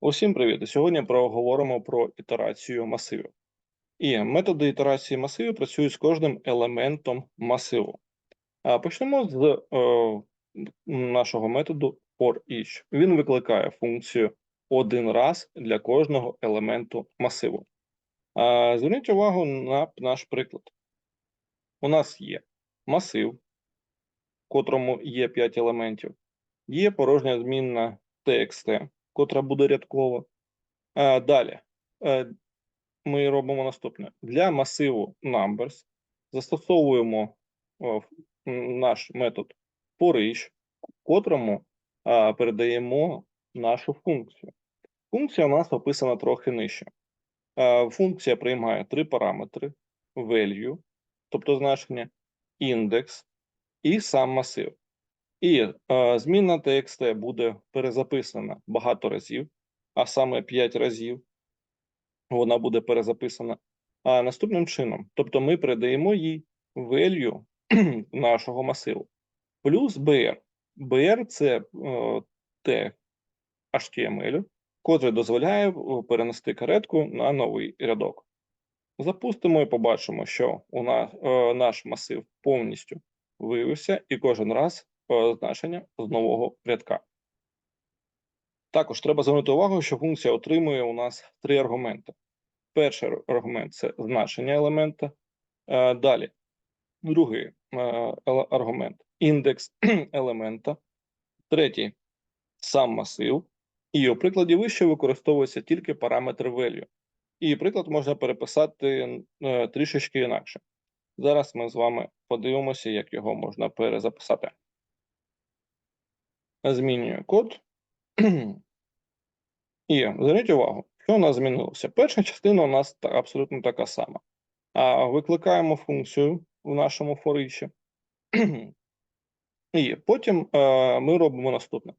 Усім привіт! Сьогодні проговоримо про ітерацію масивів. І методи ітерації масивів працюють з кожним елементом масиву. Почнемо з е, нашого методу for Він викликає функцію один раз для кожного елементу масиву. А, Зверніть увагу на наш приклад. У нас є масив, в котрому є 5 елементів, є порожня змінна TXT, котра буде рядкова. А, Далі е, ми робимо наступне: для масиву numbers застосовуємо наш метод forEach, котрому а, передаємо нашу функцію. Функція у нас описана трохи нижче. Функція приймає три параметри: value, тобто значення, індекс і сам масив. І е, зміна TXT буде перезаписана багато разів, а саме 5 разів вона буде перезаписана. А наступним чином, тобто ми передаємо їй value нашого масиву, плюс BR. BR це е, тег HTML, котрий дозволяє перенести каретку на новий рядок. Запустимо і побачимо, що у нас е, наш масив повністю виявився, і кожен раз значення з нового рядка. Також треба звернути увагу, що функція отримує у нас три аргументи. Перший аргумент це значення елемента. Е, далі, другий е, аргумент індекс елемента. Третій сам масив. І у прикладі вище використовується тільки параметр value. І приклад можна переписати е, трішечки інакше. Зараз ми з вами подивимося, як його можна перезаписати змінюю код. І зверніть увагу, що у нас змінилося. Перша частина у нас абсолютно така сама. Викликаємо функцію в нашому форичі. І потім е, ми робимо наступне.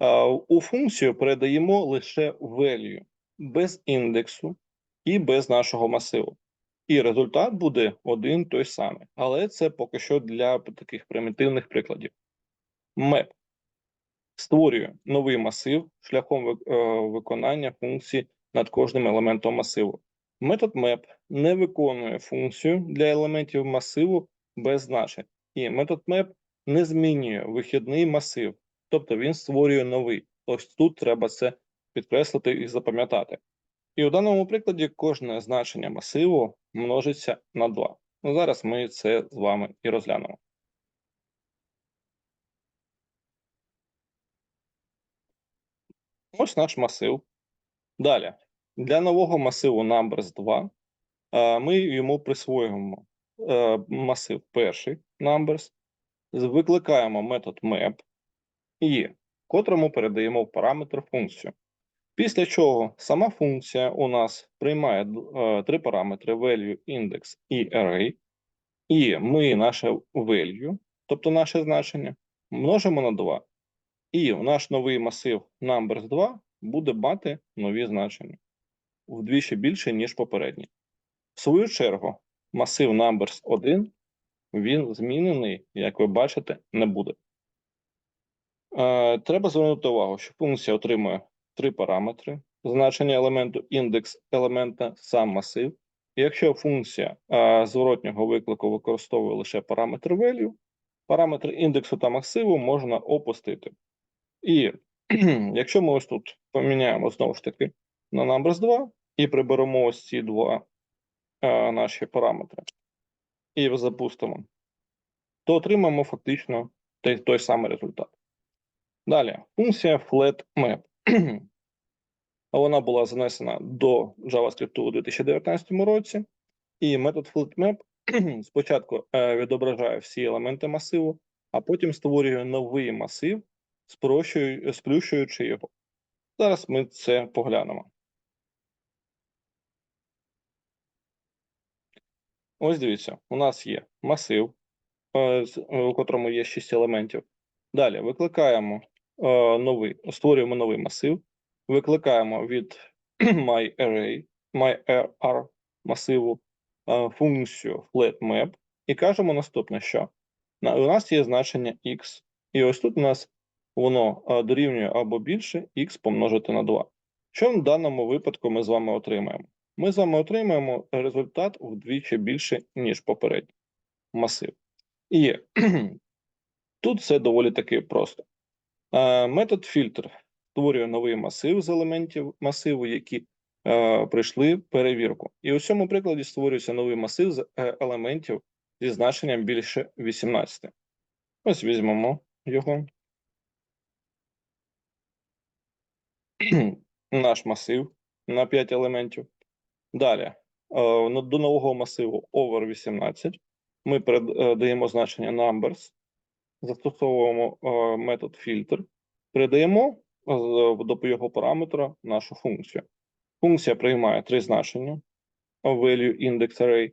Е, у функцію передаємо лише value без індексу і без нашого масиву. І результат буде один той самий. Але це поки що для таких примітивних прикладів. Map створює новий масив шляхом е, виконання функції над кожним елементом масиву. Метод map не виконує функцію для елементів масиву без значень, і метод map не змінює вихідний масив, тобто він створює новий. Ось тут треба це підкреслити і запам'ятати. І у даному прикладі кожне значення масиву множиться на 2. Ну, Зараз ми це з вами і розглянемо. Ось наш масив. Далі. Для нового масиву numbers 2 е, ми йому присвоюємо е, масив перший numbers, викликаємо метод map і котрому передаємо в параметр функцію. Після чого сама функція у нас приймає е, три параметри: value, index і array, і ми наше value, тобто наше значення, множимо на 2. І наш новий масив numbers 2 буде мати нові значення вдвічі більше, ніж попередній. В свою чергу, масив numbers 1 він змінений, як ви бачите, не буде. Е, Треба звернути увагу, що функція отримує три параметри: значення елементу індекс елемента, сам масив. І якщо функція е, зворотнього виклику використовує лише параметр value, параметри індексу та масиву можна опустити. І якщо ми ось тут поміняємо знову ж таки на numbers 2 і приберемо ось ці два е, наші параметри і запустимо, то отримаємо фактично той, той самий результат. Далі, функція flatMap. Вона була занесена до JavaScript у 2019 році, і метод flatMap спочатку е, відображає всі елементи масиву, а потім створює новий масив сплющуючи його. Зараз ми це поглянемо. Ось дивіться, у нас є масив, е, у котрому є 6 елементів. Далі викликаємо е, новий, створюємо новий масив, викликаємо від myArray, myAR масиву е, функцію flatMap і кажемо наступне, що у нас є значення x, і ось тут у нас воно дорівнює або більше х помножити на 2. Що в даному випадку ми з вами отримаємо? Ми з вами отримаємо результат вдвічі більше, ніж попередній масив. І тут все доволі таки просто. Метод фільтр створює новий масив з елементів масиву, які е, пройшли перевірку. І у цьому прикладі створюється новий масив з е, елементів зі значенням більше 18. Ось візьмемо його. Наш масив на 5 елементів. Далі е, ну, до нового масиву over 18 ми передаємо значення numbers, застосовуємо е, метод filter, передаємо е, до його параметра нашу функцію. Функція приймає три значення value index array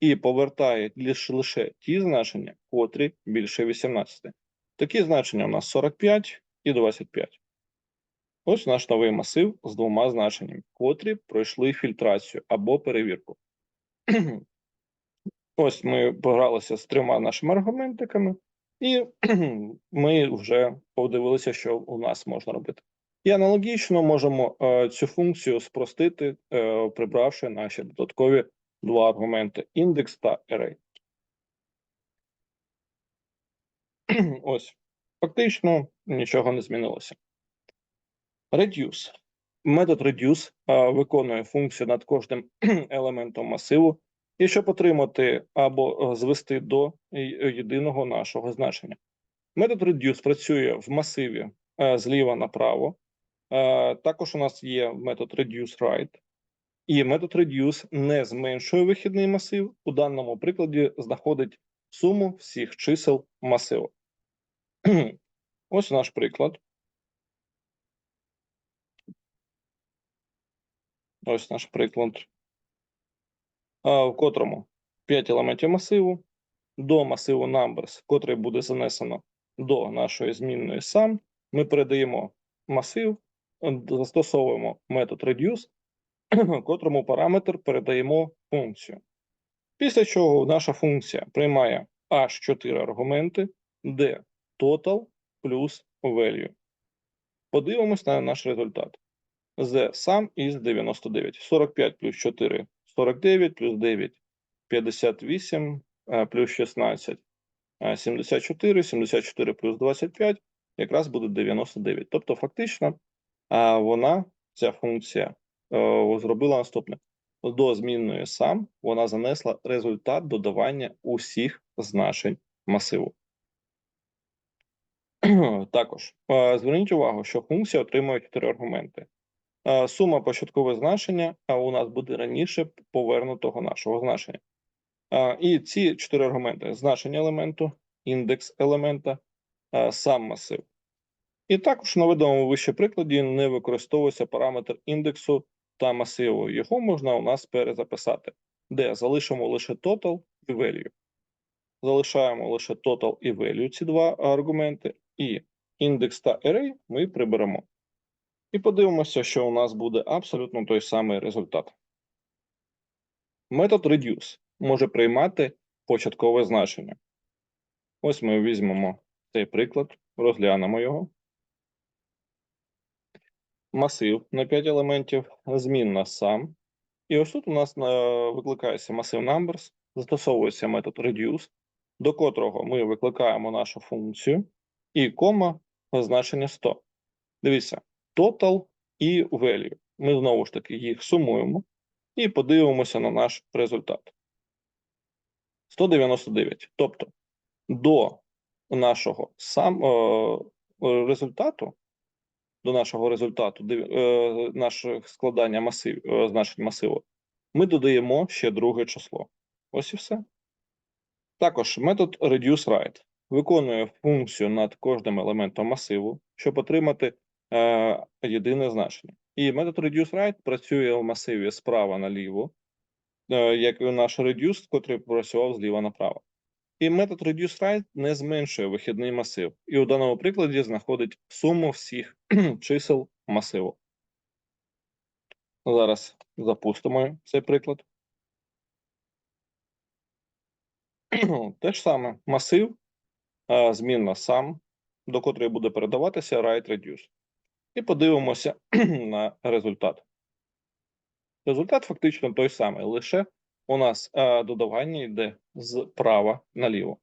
і повертає лише ті значення, котрі більше 18. Такі значення у нас 45 і 25. Ось наш новий масив з двома значеннями, котрі пройшли фільтрацію або перевірку. Ось ми погралися з трьома нашими аргументиками, і ми вже подивилися, що у нас можна робити. І аналогічно можемо е, цю функцію спростити, е, прибравши наші додаткові два аргументи індекс та array. Ось, фактично нічого не змінилося. Reduce. Метод reduce виконує функцію над кожним елементом масиву, і щоб отримати або е, звести до єдиного нашого значення. Метод reduce працює в масиві е, зліва направо. Е, також у нас є метод reduce і метод reduce не зменшує вихідний масив. У даному прикладі знаходить суму всіх чисел масиву. Ось наш приклад. Ось наш приклад, в котрому 5 елементів масиву, до масиву numbers, котрий буде занесено до нашої змінної сам, ми передаємо масив, застосовуємо метод reduce, котрому параметр передаємо функцію. Після чого наша функція приймає аж 4 аргументи, де total плюс value. Подивимось на наш результат. The sum is 99. 45 плюс 4 – 49, плюс 9 – 58, плюс 16 – 74, 74 плюс 25 якраз буде 99. Тобто, фактично, вона, ця функція, зробила наступне. До змінної sum вона занесла результат додавання усіх значень масиву. Також зверніть увагу, що функція отримує 4 аргументи. Сума початкове значення у нас буде раніше повернутого нашого значення. І ці чотири аргументи: значення елементу, індекс елемента, сам масив. І також на виданому вище прикладі не використовується параметр індексу та масиву. Його можна у нас перезаписати, де залишимо лише total і value. Залишаємо лише total і value ці два аргументи, і індекс та array ми приберемо. І подивимося, що у нас буде абсолютно той самий результат. Метод reduce може приймати початкове значення. Ось ми візьмемо цей приклад, розглянемо його. Масив на 5 елементів, змінна сам. І ось тут у нас е, викликається масив numbers, застосовується метод reduce, до котрого ми викликаємо нашу функцію, і кома значення 100. Дивіться, total і value. Ми знову ж таки їх сумуємо і подивимося на наш результат. 199. Тобто до нашого сам е, результату, до нашого результату, е, нашого складання масив, е, значень масиву, ми додаємо ще друге число. Ось і все. Також метод reduce виконує функцію над кожним елементом масиву, щоб отримати єдине значення. І метод reduce right працює в масиві справа наліво, е, як і наш reduce, котрий працював зліва направо. І метод reduce right не зменшує вихідний масив, і у даному прикладі знаходить суму всіх чисел масиву. Зараз запустимо цей приклад. Те ж саме масив, змінна сам, до котрої буде передаватися write reduce. І подивимося на результат. Результат фактично той самий, лише у нас е, додавання йде з права наліво.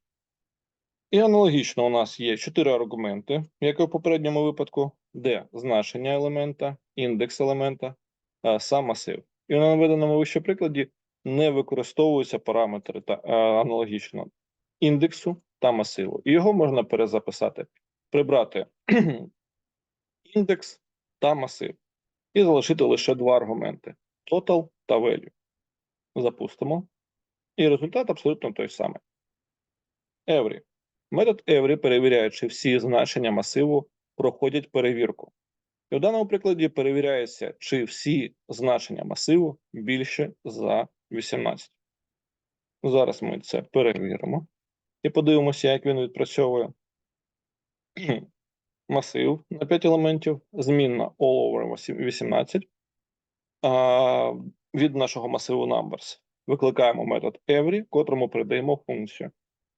І аналогічно у нас є чотири аргументи, як і в попередньому випадку, де значення елемента, індекс елемента, е, сам масив. І на наведеному вище прикладі не використовуються параметри та е, аналогічно індексу та масиву. І його можна перезаписати, прибрати індекс та масив, і залишити лише два аргументи: total та value. Запустимо. І результат абсолютно той самий. Every. Метод every перевіряє, чи всі значення масиву проходять перевірку. І в даному прикладі перевіряється, чи всі значення масиву більше за 18. Зараз ми це перевіримо і подивимося, як він відпрацьовує. Масив на 5 елементів, змінна all over 18. А, від нашого масиву numbers викликаємо метод every, котрому передаємо функцію.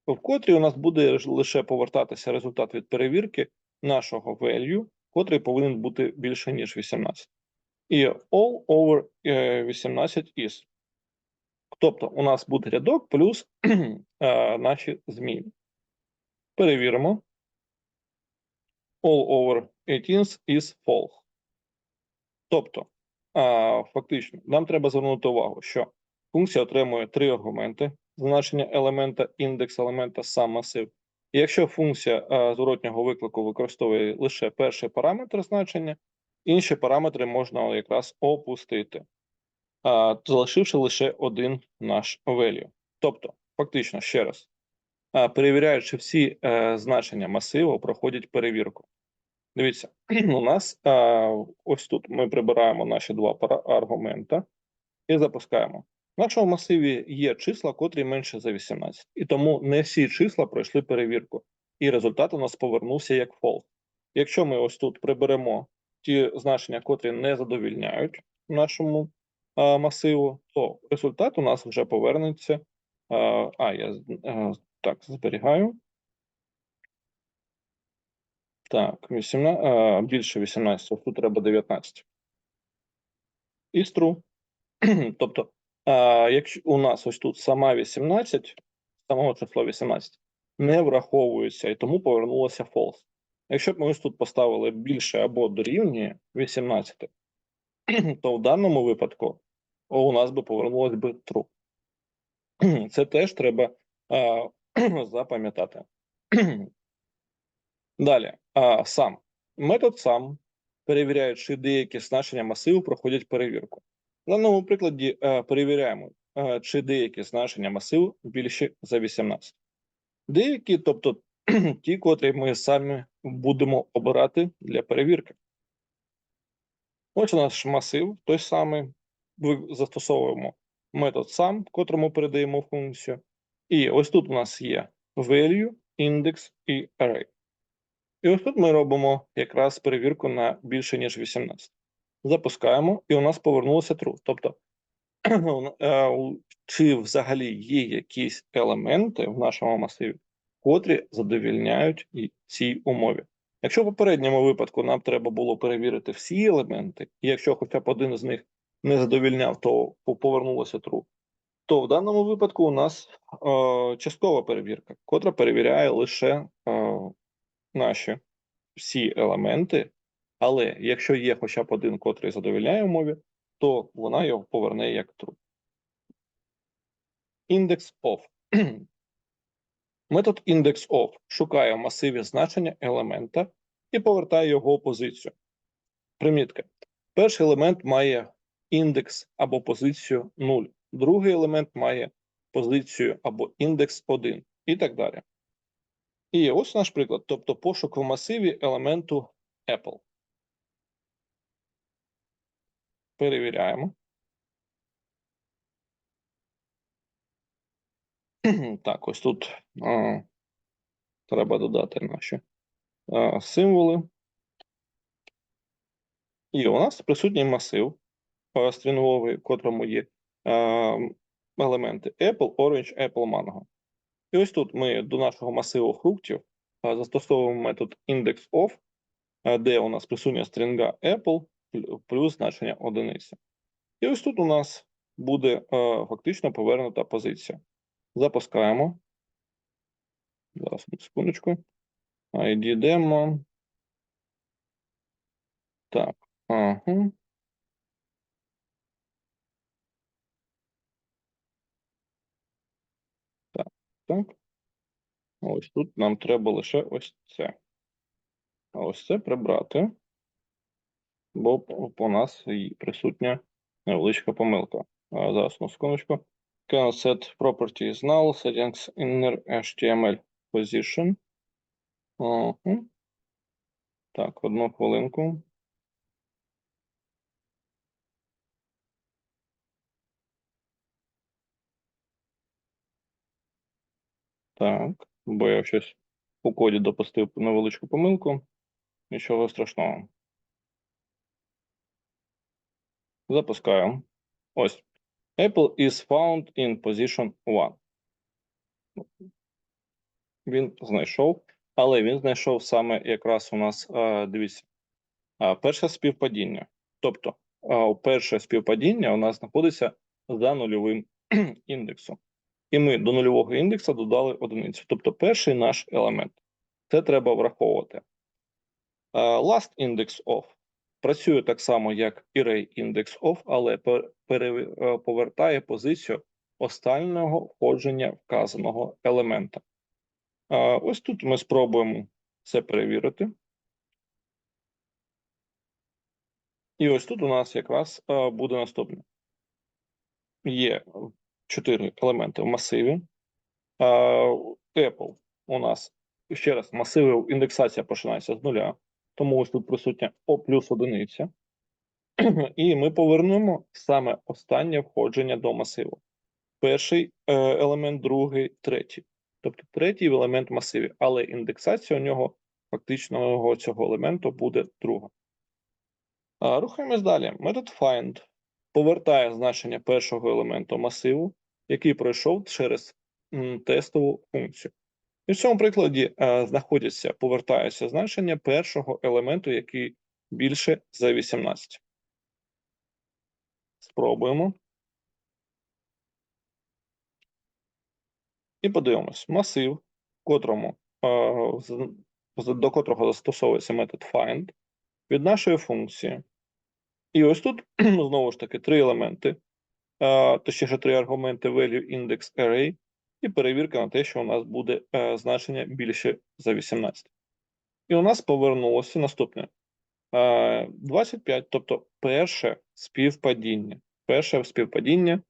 В котрій у нас буде лише повертатися результат від перевірки нашого value, котрий повинен бути більше, ніж 18. І all over 18 is. Тобто у нас буде рядок плюс е, наші зміни. Перевіримо. All over 18 is false. Тобто, фактично, нам треба звернути увагу, що функція отримує три аргументи: значення елемента, індекс елемента, сам масив. І якщо функція зворотнього виклику використовує лише перший параметр значення, інші параметри можна якраз опустити, залишивши лише один наш value. Тобто, фактично, ще раз, перевіряючи всі е, значення масиву, проходять перевірку. Дивіться, у нас ось тут ми прибираємо наші два аргумента і запускаємо. В нашому масиві є числа, котрі менше за 18. І тому не всі числа пройшли перевірку. І результат у нас повернувся як false. Якщо ми ось тут приберемо ті значення, котрі не задовільняють нашому а, масиву, то результат у нас вже повернеться. А, а я а, так зберігаю. Так, 18, а, більше 18, тут треба 19. І true. тобто, а, якщо у нас ось тут сама 18, самого число 18, не враховується і тому повернулося false. Якщо б ми ось тут поставили більше або дорівнює 18, то в даному випадку у нас би повернулося би true. Це теж треба а, запам'ятати. Далі, сам метод сам перевіряє, чи деякі значення масиву проходять перевірку. На даному прикладі а, перевіряємо, а, чи деякі значення масиву більші за 18. Деякі, тобто ті, котрі ми самі будемо обирати для перевірки. Ось наш масив, той самий. Ми застосовуємо метод сам, котрому передаємо функцію. І ось тут у нас є value, index і array. І ось тут ми робимо якраз перевірку на більше, ніж 18. Запускаємо, і у нас повернулося true. Тобто, е, чи взагалі є якісь елементи в нашому масиві, котрі задовільняють цій умові. Якщо в попередньому випадку нам треба було перевірити всі елементи, і якщо хоча б один з них не задовільняв, то повернулося true, то в даному випадку у нас е, часткова перевірка, котра перевіряє лише е, наші всі елементи, але якщо є хоча б один, котрий задовільняє умові, то вона його поверне як true. Index of. Метод IndexOf шукає в масиві значення елемента і повертає його позицію. Примітка. Перший елемент має індекс або позицію 0, другий елемент має позицію або індекс 1 і так далі. І ось наш приклад, тобто пошук в масиві елементу Apple. Перевіряємо. Так, ось тут а, треба додати наші а, символи. І у нас присутній масив стрінговий, в котрому є а, елементи Apple, Orange, Apple, Mango. І ось тут ми до нашого масиву фруктів застосовуємо метод IndexOf е, де у нас присутня стрінга Apple плюс значення одиниця. І ось тут у нас буде фактично повернута позиція. Запускаємо. Зараз секундочку. ID демо. Так. Ага. Так. Ось тут нам треба лише ось це. А ось це прибрати, бо по нас присутня невеличка помилка. А, зараз одну секундочку. Can set properties null settings inner HTML position. Ага. Так, одну хвилинку. Так, бо я щось у коді допустив невеличку помилку. Нічого страшного. Запускаю. Ось. Apple is found in position 1. Він знайшов, але він знайшов саме якраз у нас, е, дивіться, е, перше співпадіння. Тобто, е, перше співпадіння у нас знаходиться за нульовим індексом. І ми до нульового індекса додали одиницю. Тобто перший наш елемент. Це треба враховувати. Е, Last index of працює так само, як array index of, але е, повертає позицію останнього входження вказаного елемента. Е, Ось тут ми спробуємо це перевірити. І ось тут у нас якраз буде наступне. Є чотири елементи в масиві. Е, Apple у нас ще раз масиви індексація починається з нуля, тому ось тут присутня О плюс одиниця. І ми повернемо саме останнє входження до масиву. Перший е, елемент, другий, третій. Тобто третій елемент в масиві, але індексація у нього фактичного цього елементу буде друга. Рухаємось далі. Метод find повертає значення першого елементу масиву, який пройшов через тестову функцію. І в цьому прикладі е, знаходяться, повертаються значення першого елементу, який більше за 18. Спробуємо. І подивимось. Масив, котрому, е, до котрого застосовується метод find від нашої функції. І ось тут знову ж таки три елементи, точніше три аргументи value index array, і перевірка на те, що у нас буде е, значення більше за 18. І у нас повернулося наступне. Е, 25, тобто перше співпадіння. Перше співпадіння,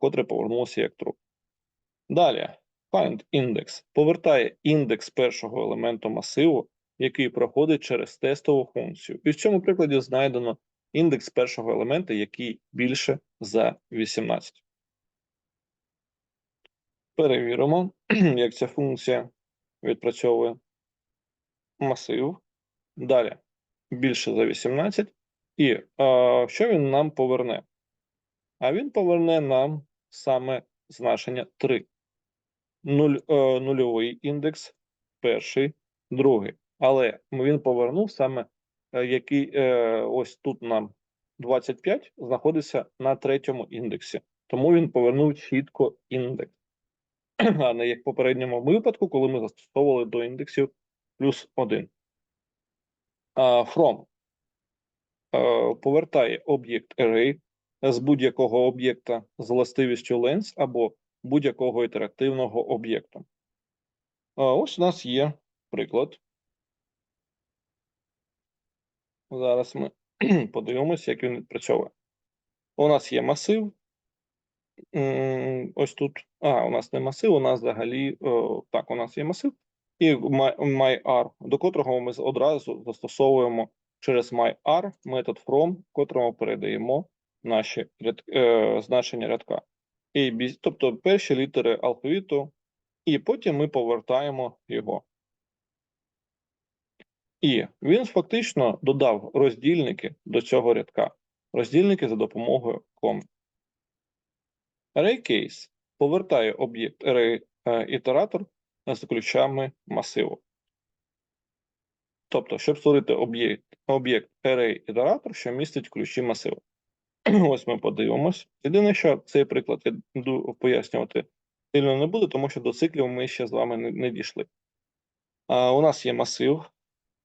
котре повернулося як true. Далі, find index повертає індекс першого елементу масиву, який проходить через тестову функцію. І в цьому прикладі знайдено індекс першого елемента, який більше за 18. Перевіримо, як ця функція відпрацьовує масив. Далі більше за 18. І е, що він нам поверне? А він поверне нам саме значення 3. Нуль, е, нульовий індекс, перший, другий. Але він повернув саме, який е, ось тут нам 25 знаходиться на третьому індексі. Тому він повернув чітко індекс. А не як в попередньому випадку, коли ми застосовували до індексів плюс 1. From е, повертає об'єкт array з будь-якого об'єкта з властивістю length або будь-якого ітеративного об'єкту. Ось у нас є приклад. Зараз ми подивимося, як він відпрацьовує. У нас є масив. Ось тут. А, у нас не масив, у нас взагалі. о, Так, у нас є масив. І my- myAr, до котрого ми одразу застосовуємо через myAr метод from, котрому передаємо наші ряд, е, значення рядка. A, B, тобто перші літери алфавіту, і потім ми повертаємо його. І він фактично додав роздільники до цього рядка. Роздільники за допомогою ком. Array case повертає об'єкт array е, ітератор з ключами масиву. Тобто, щоб створити об'єкт об'єкт array ітератор, що містить ключі масиву. Ось ми подивимось. Єдине, що цей приклад я буду пояснювати сильно не буде, тому що до циклів ми ще з вами не, не дійшли. А, у нас є масив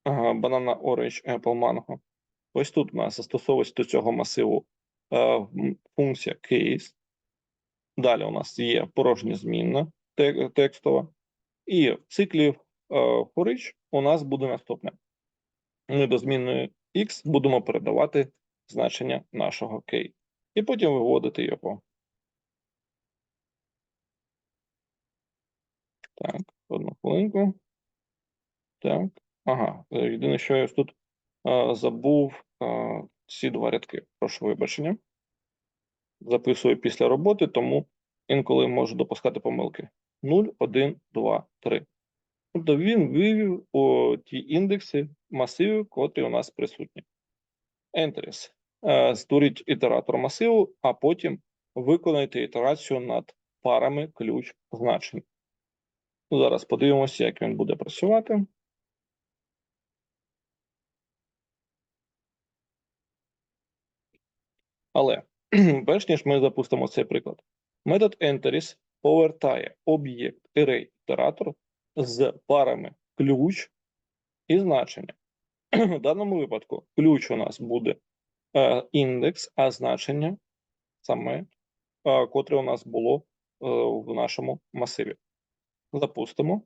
банана Orange Apple Mango. Ось тут у нас застосовується до цього масиву а, функція case. Далі у нас є порожня змінна те- текстова. І в циклі е, for each у нас буде наступне. Ми до змінної x будемо передавати значення нашого key. І потім виводити його. Так, одну хвилинку. Так. Ага, е, єдине, що я тут е, забув е, ці два рядки. Прошу вибачення. Записую після роботи, тому інколи можу допускати помилки. 0, 1, 2, 3. Тобто він вивів о, ті індекси масивів, котрі у нас присутні. Entries. Створіть ітератор масиву, а потім виконайте ітерацію над парами ключ значень. Зараз подивимося, як він буде працювати. Але перш ніж ми запустимо цей приклад, метод entries повертає об'єкт array ітератор з парами ключ і значення. В даному випадку ключ у нас буде е, індекс, а значення саме, е, котре у нас було е, в нашому масиві. Запустимо.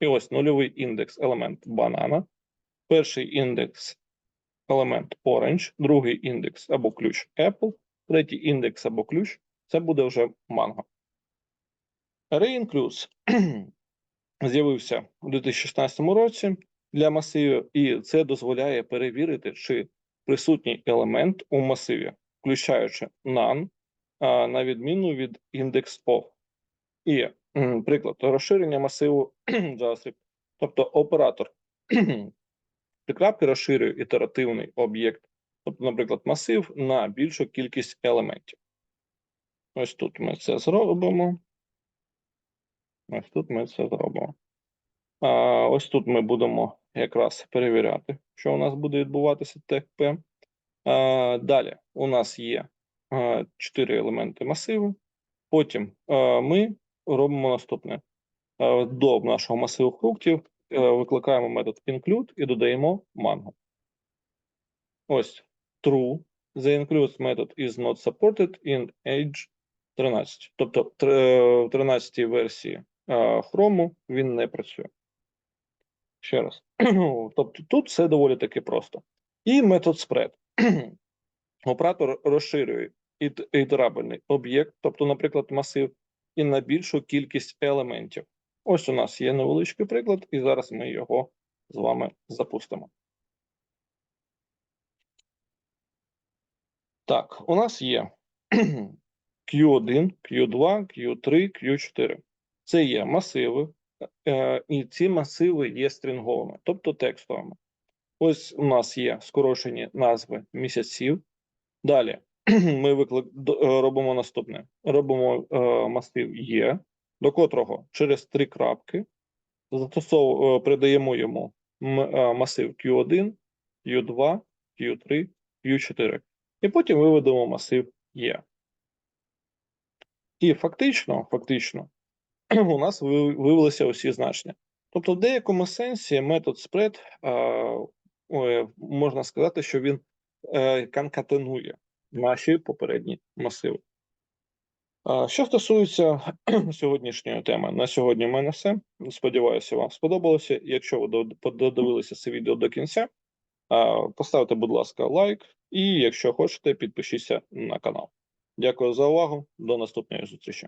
І ось нульовий індекс елемент банана, перший індекс елемент orange, другий індекс або ключ apple, третій індекс або ключ це буде вже mango. Array includes з'явився у 2016 році для масивів, і це дозволяє перевірити, чи присутній елемент у масиві, включаючи none, на відміну від index of. І приклад розширення масиву JavaScript. Тобто оператор прикрапки розширює ітеративний об'єкт, тобто, наприклад, масив на більшу кількість елементів. Ось тут ми це зробимо. Ось тут ми це зробимо. А, ось тут ми будемо якраз перевіряти, що у нас буде відбуватися ТКП. А, далі у нас є а, 4 елементи масиву. Потім ми робимо наступне. До нашого масиву фруктів викликаємо метод include і додаємо mango. Ось true. The includes method is not supported in age 13. Тобто в 13 версії а, Chrome він не працює. Ще раз. Тобто тут все доволі таки просто. І метод spread. Оператор розширює ітерабельний об'єкт, тобто, наприклад, масив, і на більшу кількість елементів. Ось у нас є невеличкий приклад, і зараз ми його з вами запустимо. Так, у нас є Q1, Q2, Q3, Q4. Це є масиви, е, і ці масиви є стрінговими, тобто текстовими. Ось у нас є скорочені назви місяців. Далі ми виклик е, робимо наступне: робимо е, масив є, до котрого через три крапки застосов, е, придаємо йому е, масив Q1, Q2, Q3, Q4. І потім виведемо масив є. І фактично, фактично, у нас ви- вивелися усі значення. Тобто, в деякому сенсі метод spread, е, можна сказати, що він конкатенує наші попередні масиви. Що стосується сьогоднішньої теми, на сьогодні в мене все. Сподіваюся, вам сподобалося. Якщо ви додивилися це відео до кінця, поставте, будь ласка, лайк, і якщо хочете, підпишіться на канал. Дякую за увагу. До наступної зустрічі.